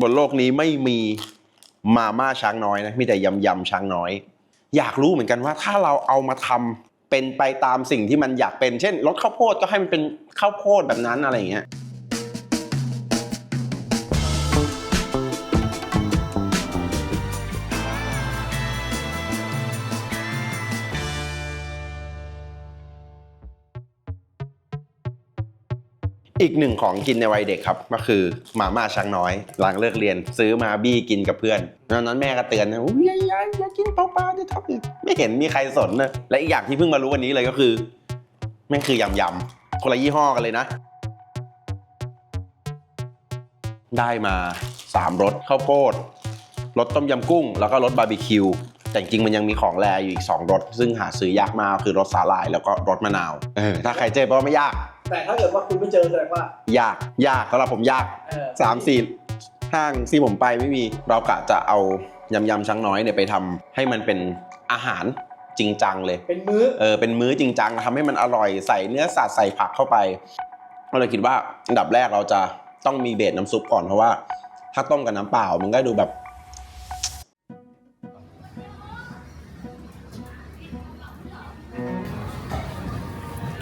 บนโลกนี้ไม่มีมาม่าช้างน้อยนะมีแต่ยำยำช้างน้อย อยากรู้เหมือนกันว่าถ้าเราเอามาทำเป็นไปตามสิ่งที่มันอยากเป็น เช่นรสข้าวโพดก็ให้มันเป็นข้าวโพดแบบนั้นอะไรอย่างเงี้ย อีกหนึ่งของกินในวัยเด็กครับ ก็คือมาม่าช้างน้อย หลังเลิกเรียนซื้อมาบี้กินกับเพื่อนตอนนั้นแม่ก็เตือนนะอุ้ยอยาอยาอย่ากินเปล่าๆจะทำอีกไม่เห็นมีใครสนนะและอีกอย่างที่เพิ่งมารู้วันนี้เลยก็คือแม่งคือยำยำคนละยี่ห้อกันเลยนะ ได้มาสามรสข้าวโพดรสต้มยำกุ้ง แล้วก็รสบาร์บีคิวแต่จริงมันยังมีของแรอยู่อีก 2รสซึ่งหาซื้อยากมากคือรสสาหร่ายแล้วก็รสมะนาวเออถ้าใครเจอก็ไม่ยาก แต่ถ้าเกิดว่าคุณไม่เจอแสดงว่า ยากยากสำหรับผมยากเออสามสี่ห้างที่ผมไปไม่มี เรากะจะเอายำยำช้างน้อยเนี่ยไปทำให้มันเป็นอาหารจริงจังเลย เป็นมื้อ เออเป็นมื้อจริงจังทำให้มันอร่อยใส่เนื้อสัตว์ใส่ผักเข้าไปก็เลยคิดว่าอันดับแรกเราจะต้องมีเบสน้ำซุปก่อนเพราะว่า ถ้าต้มกับน้ำเปล่ามันก็ดูแบบ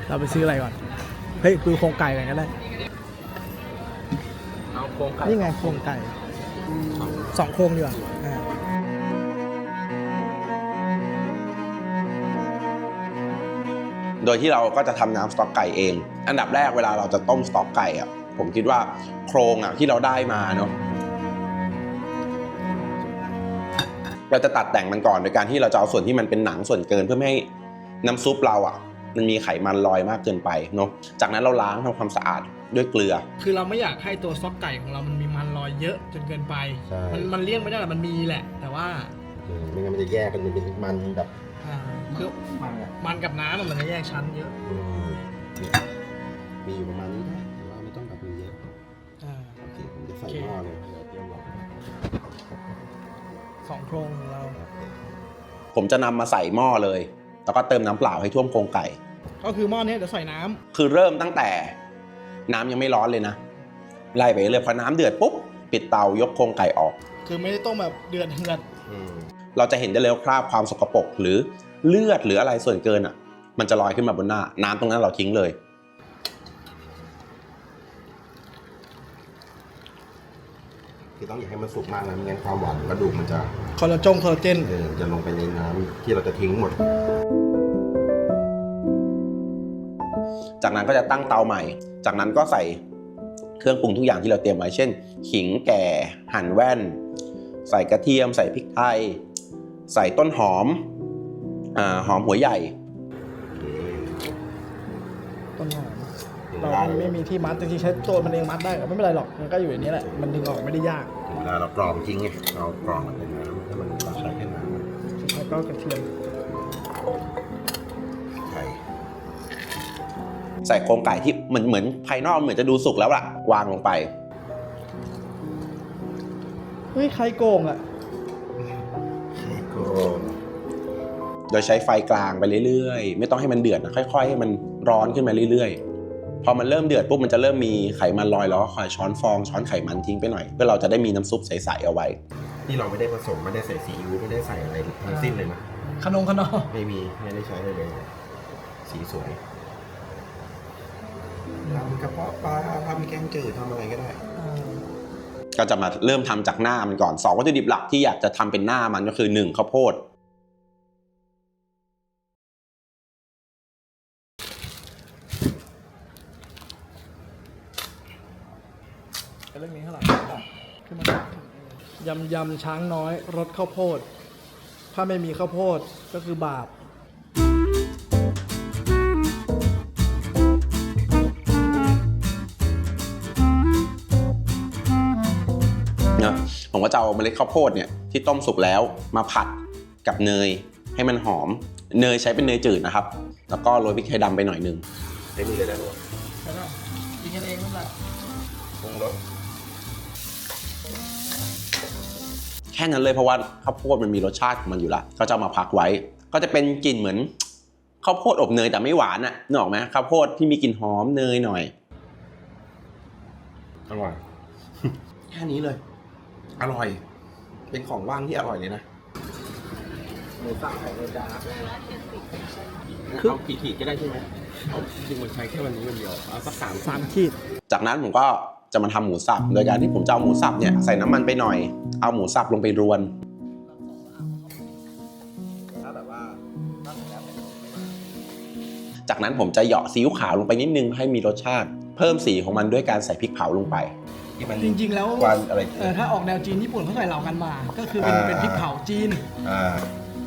เราไปซื้ออะไรก่อน เฮ้ยดูโครงไก่กันก็ได้ เอาโครงไก่นี่ไงโครงไก่สองโครงดีกว่าอ่าโดยที่เราก็จะทำน้ำสต๊อกไก่เอง อันดับแรกเวลาเราจะต้มสต๊อกไก่อะผมคิดว่าโครงอะที่เราได้มาเนาะ เราจะตัดแต่งมันก่อนโดยการที่เราจะเอาส่วนที่มันเป็นหนังส่วนเกินเพื่อไม่ให้น้ำซุปเราอะ มันมีไขมันลอยมากเกินไปเนาะจากนั้นเราล้างทำความสะอาดด้วยเกลือ คือเราไม่อยากให้ตัวซอสไก่ของเรามันมีมันลอยเยอะจนเกินไป ใช่ มันมันเลี่ยงไม่ได้หรอกมันมีแหละ แต่ว่าเออไม่งั้นมันจะแยกกันเป็นมันแบบอ่าคือมันกับน้ำอะมันจะแยกชั้นเยอะอืมเนี่ยมีอยู่ประมาณนี้นะแต่ว่าไม่ต้องแบบมีเยอะอ่าโอเคผมจะใส่หม้อเลยเดี๋ยวเตรียมหลอดสองโครงของเรา ผมจะนำมาใส่หม้อเลย แล้วก็เติมน้ำเปล่าให้ท่วมโครงไก่ ก็คือหม้อนี้เดี๋ยวใส่น้ำคือเริ่มตั้งแต่น้ำยังไม่ร้อนเลยนะไล่ไปเรื่อยพอน้ำเดือดปุ๊บปิดเตายกโครงไก่ออก คือไม่ได้ต้มแบบเดือดเดือดอืมเราจะเห็นได้เลยว่าคราบความสกปรกหรือเลือดหรืออะไรส่วนเกินอะ มันจะลอยขึ้นมาบนหน้า น้ำตรงนั้นเราทิ้งเลย คือ ต้องอย่าให้มันสุกมากนะไม่งั้นความหวานของกระดูกมันจะคอลลาจงคอลลาเจนเออจะลงไปในน้ำที่เราจะทิ้งหมด จากนั้นก็จะตั้งเตาใหม่ จากนั้นก็ใส่เครื่องปรุงทุกอย่างที่เราเตรียมไว้ เช่น ขิงแก่ หั่นแว่น ใส่กระเทียม ใส่พริกไทย ใส่ต้นหอมอาหอมหัวใหญ่ต้นหอมถึง เราเวลาไม่มีที่มัดจริงๆใช้ตัวมันเองมัดได้ก็ไม่เป็นไรหรอกมันก็อยู่อย่างนี้แหละมันดึงออกไม่ได้ยากถึงเวลาเรากรองทิ้งไงเรากรองมันเป็นน้ำถ้ามันเราใช้แค่น้ำมันแล้วก็กระเทียมไข่ใส่โครงไก่ที่เหมือนเหมือนภายนอกเหมือนจะดูสุกแล้วล่ะ วางลงไปเฮ้ยใครโกงอะไข่โกงโดยใช้ไฟกลางไปเรื่อยๆ ไม่ต้องให้มันเดือดนะค่อย ๆ ให้มันร้อนขึ้นมาเรื่อยๆ พอมันเริ่มเดือดปุ๊บมันจะเริ่มมีไขมันลอยแล้วก็คอยช้อนฟองช้อนไขมันทิ้งไปหน่อยเพื่อเราจะได้มีน้ำซุปใสๆเอาไว้ ที่เราไม่ได้ผสมไม่ได้ใส่ซีอิ๊วไม่ได้ใส่อะไรทั้งสิ้นเลยนะ ขนมขนมไม่มีไม่ได้ใช้เลยเลย สีสวยทำกระเพาะปลาทำแกงจืดทำอะไรก็ได้ ก็จะมาเริ่มทำจากหน้ามันก่อนสองวัตถุดิบหลักที่อยากจะทำเป็นหน้ามันก็คือหนึ่งข้าวโพด เรื่องนี้เท่าไหร่ขึ้นมายำยำช้างน้อยรสข้าวโพด ถ้าไม่มีข้าวโพดก็คือบาปเนอะผมก็จะเอาเมล็ดข้าวโพดเนี่ยที่ต้มสุกแล้วมาผัดกับเนยให้มันหอม เนยใช้เป็นเนยจืดนะครับ แล้วก็โรยพริกไทยดำไปหน่อยหนึงได้มีเลยนะลูกแล้วก็กินกันเองนั่นแหละ ปรุงรส แค่นั้นเลยเพราะว่าข้าวโพดมันมีรสชาติของมันอยู่ละก็จะเอามาพักไว้ ก็จะเป็นกลิ่นเหมือนข้าวโพดอบเนยแต่ไม่หวานอะนึกออกไหมข้าวโพดที่มีกลิ่นหอมเนยหน่อยอร่อยแค่นี้เลย อร่อย เป็นของว่างที่อร่อยเลยนะหมูสับของโรจาเอากี่ขีดก็ได้ใช่ไหมเอาจริงๆมันใช้แค่วันนี้วันเดียวเอาสักสามสามขีด จากนั้นผมก็จะมาทำหมูสับโดยการที่ผมจะเอาหมูสับเนี่ยใส่น้ำมันไปหน่อย เอาหมูสับลงไปรวนถ้าแบบว่าตั้งแล้วจากนั้นผมจะเหยาะซีอิ๊วขาวลงไปนิดนึงให้มีรสชาติ เพิ่มสีของมันด้วยการใส่พริกเผาลงไปที่มันจริงๆ แล้วกวนอะไรเออถ้าออกแนวจีนญี่ปุ่นเขาใส่เหล่ากันมา ก็คือเป็นอ่า เป็นพริกเผาจีนอ่า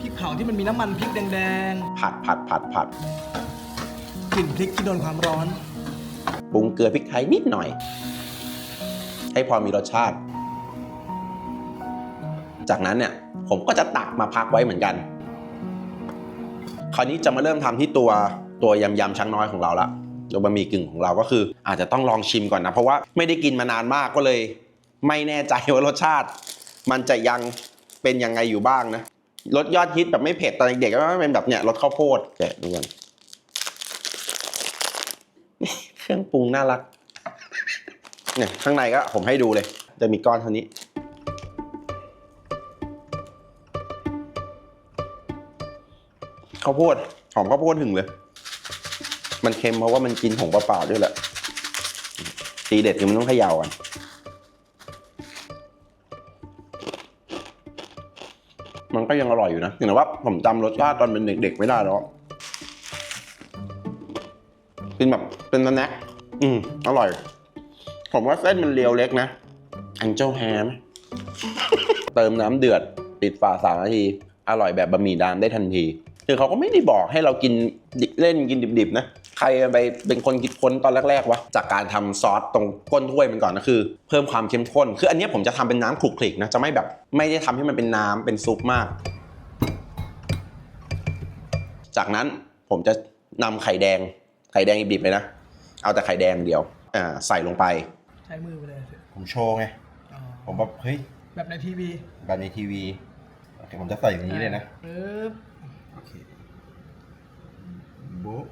พริกเผาที่มันมีน้ำมันพริกแดงผัดผัดผัดผัดๆกลิ่นพริกที่โดนความร้อน ปรุงเกลือพริกไทยนิดหน่อย ให้พอมีรสชาติ จากนั้นเนี่ยผมก็จะตักมาพักไว้เหมือนกัน คราวนี้จะมาเริ่มทำที่ตัวตัวยำยำช้างน้อยของเราละตัวบะหมี่กึ่งของเราก็คือ อาจจะต้องลองชิมก่อนนะ เพราะว่าไม่ได้กินมานานมากก็เลย ไม่แน่ใจว่ารสชาติ มันจะยังเป็นยังไงอยู่บ้างนะรสยอดฮิตแบบไม่เผ็ดตอนเด็กๆก็เป็นแบบเนี้ยรสข้าวโพดแกะดูกันเครื่องปรุงน่ารักเนี่ยข้างในก็ผมให้ดูเลย จะมีก้อนเท่านี้ ข้าวโพดหอมข้าวโพดถึงเลย มันเค็มเพราะว่ามันกินผงเปล่าๆด้วยแหละทีเด็ดคือมันต้องเขย่ากันมันก็ยังอร่อยอยู่นะถึงแต่ว่าผมจำรสชาติตอนเป็นเด็กๆไม่ได้แล้วอะกินแบบเป็นสแน็คอืมอร่อย ผมว่าเส้นมันเรียวเล็กนะอันเจ้าแฮมเติมน้ำเดือด ปิดฝาสามนาที อร่อยแบบบะหมี่ดามได้ทันที คือเขาก็ไม่ได้บอกให้เรากินดิเล่นกินดิบๆนะ ใครไปเป็นคนคิดค้นตอนแรกๆวะ จากการทำซอสตรงก้นถ้วยมันก่อนนะคือ เพิ่มความเข้มข้น คืออันเนี้ยผมจะทำเป็นน้ำคลุกคลิกนะ จะไม่แบบไม่ได้ทำให้มันเป็นน้ำเป็นซุปมาก จากนั้นผมจะนำไข่แดง ไข่แดงดิบๆเลยนะ เอาแต่ไข่แดงเดียว อ่าใส่ลงไป ใช้มือไปเลย ผมโชว์ไงอ๋อผมแบบเฮ้ย แบบในทีวี แบบในทีวีโอเคผมจะใส่อย่างนี้เลยนะปึ๊บ โอเคโบ๊ะ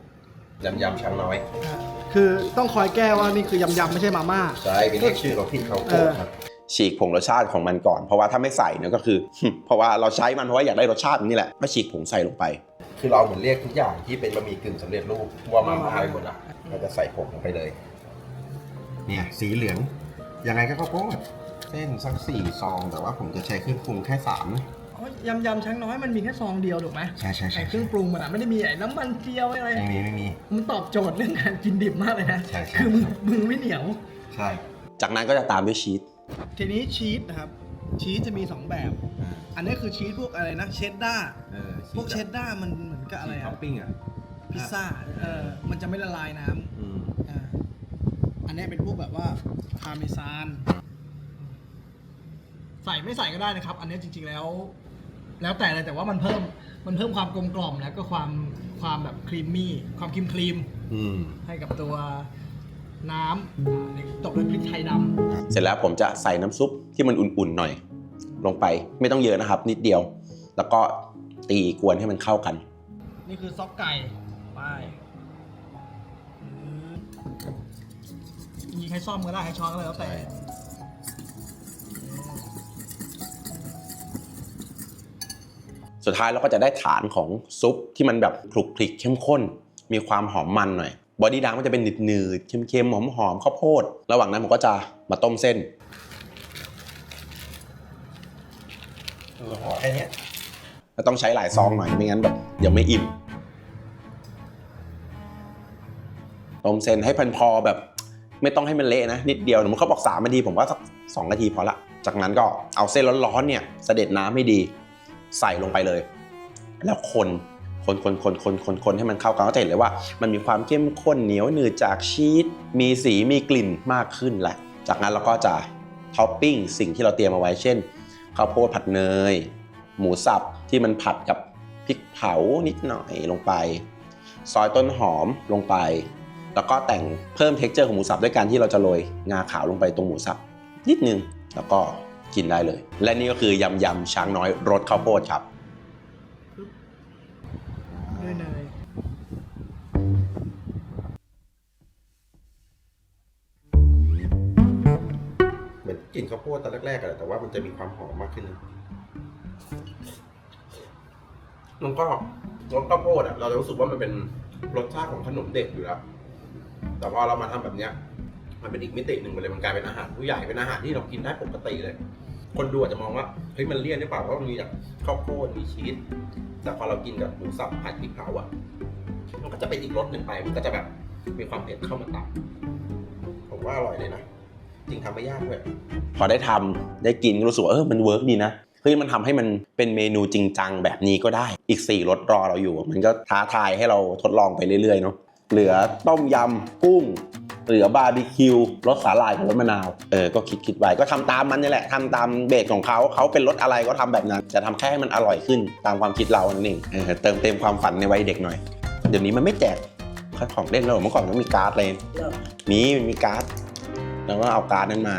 ยำยำช้างน้อยอะคือต้องคอยแก้ว่านี่คือยำยำๆไม่ใช่มาม่า ใช่เป็นเอกชื่อของพี่เขาโคตรครับ ฉีกผงรสชาติของมันก่อน เพราะว่าถ้าไม่ใส่เนี่ยก็คือ เพราะว่าเราใช้มันเพราะว่าอยากได้รสชาตินี่แหละก็ฉีกผงใส่ลงไป คือเราเหมือนเรียกทุกอย่างที่เป็นบะหมี่กึ่งสำเร็จรูปว่ามาม่าไปหมดละเราจะใส่ผงลงไปเลย เนี่ยสีเหลืองยังไงก็ข้าวโพดเส้นสักสี่ซอง แต่ว่าผมจะใช้เครื่องปรุงแค่สาม นะอ๋อยำยำๆช้างน้อยมันมีแค่ซองเดียวถูกไหมใช่ใช่ใช่ ไอ้เครื่องปรุงมันอะไม่ได้มีไอ้น้ำมันเจียวอะไร ไม่มีไม่มี มันตอบโจทย์เรื่องการกินดิบมากเลยนะ ใช่ใช่ คือมึงมึงไม่เหนียว ใช่จากนั้นก็จะตามด้วยชีสทีนี้ชีสนะครับ ชีสจะมี 2 แบบ อันนี้คือชีสพวกอะไรนะ เชดดาร์เออพวกเชดดาร์มันเหมือนกับอะไรท็ออะปปิ้งอะพิซซ่า เออ มันจะไม่ละลายน้อืมำอ่าอันนี้เป็นพวกแบบว่าพาเมซาน ใส่ไม่ใส่ก็ได้นะครับ อันนี้จริงๆแล้ว แล้วแต่เลยแต่ว่ามันเพิ่มมันเพิ่มความกลมกล่อมแล้วก็ความความแบบครีมมี่ความครีมครีมอืม ให้กับตัวน้ำอ่าเนี่ยตบด้วยพริกไทยดำเสร็จแล้วผมจะใส่น้ำซุปที่มันอุ่นๆหน่อย ลงไปไม่ต้องเยอะนะครับ นิดเดียว แล้วก็ตีกวนให้มันเข้ากันนี่คือซอกไก่ไปยิงให้ซ่อมก็ได้ให้ช้อนก็ได้แล้วแต่ใช่ สุดท้ายเราก็จะได้ฐานของซุปที่มันแบบคลุกคลิกเข้มข้น มีความหอมมันหน่อยบอดี้ดังมันจะเป็นหนืดๆเค็มๆหอมๆข้าวโพด ระหว่างนั้นผมก็จะมาต้มเส้นห่อแค่เนี้ยแล้วต้องใช้หลายซองหน่อยไม่งั้นแบบเดี๋ยวไม่อิ่มต้มเส้นให้พันพอแบบ ไม่ต้องให้มันเละนะ นิดเดียวสมมติเขาบอกสามนาทีผมว่าสักสองนาทีพอละ จากนั้นก็เอาเส้นร้อนๆเนี่ยเสด็จน้ำให้ดี ใส่ลงไปเลย แล้วคนคนคนคนคนคนคนให้มันเข้ากันก็จะเห็นเลยว่า มันมีความเข้มข้นเหนียวหนืดจากชีสมีสีมีกลิ่นมากขึ้นแหละ จากนั้นเราก็จะท็อปปิ้งสิ่งที่เราเตรียมเอาไว้เช่นข้าวโพดผัดเนย หมูสับที่มันผัดกับพริกเผานิดหน่อยลงไป ซอยต้นหอมลงไป แล้วก็แต่งเพิ่มเท็กเจอร์ของหมูสับด้วยการที่เราจะโรยงาขาวลงไปตรงหมูสับนิดนึงแล้วก็ กินได้เลย และนี่ก็คือยำยำช้างน้อยรสข้าวโพดครับด้วยเนยเหมือนกลิ่นลิ่นข้าวโพดตอนแรกๆอะแต่ว่ามันจะมีความหอมมากขึ้นนะแล้วก็รสข้าวโพดอะเราจะรู้สึกว่ามันเป็นรสชาติของขนมเด็กอยู่แล้ว แต่ว่าเรามาทำแบบเนี้ยมันเป็นอีกมิติหนึ่งไปเลย มันกลายเป็นอาหารผู้ใหญ่ เป็นอาหารที่เรากินได้ปกติเลย คนดูอาจจะมองว่าเฮ้ยมันเลี่ยนหรือเปล่าเพราะมันมีแบบข้าวโพดมีชีสแต่พอเรากินกับหมูสับผัดพริกเผาอะมันก็จะเป็นอีกรสหนึ่งไปมันก็จะแบบมีความเผ็ดเข้ามาตัดผมว่าอร่อยเลยนะจริงทำไม่ยากด้ยพอได้ทำได้กินก็รู้สึกว่าเออมันเวิร์กดีนะเฮ้ยมันทำให้มันเป็นเมนูจริงจังแบบนี้ก็ได้อีก 4รสรอเราอยู่ มันก็ท้าทายให้เราทดลองไปเรื่อยๆเนาะเหลือต้มยำกุ้ง เหลือบาร์บีคิวรสสาหร่ายกับรสมะนาว เออ ก็คิดคิดไว้ก็ทำตามมันนี่แหละทำตามเบสของเขาเขาเป็นรสอะไรก็ทำแบบนั้น จะทำแค่ให้มันอร่อยขึ้นตามความคิดเรานั่นเองเออเติมเต็มความฝันในวัยเด็กหน่อย เดี๋ยวนี้มันไม่แจกของเล่นแล้วหรอเมื่อก่อนมันมีการ์ดเลย มีมันมีการ์ดแล้วก็เอาการ์ดนั้นมา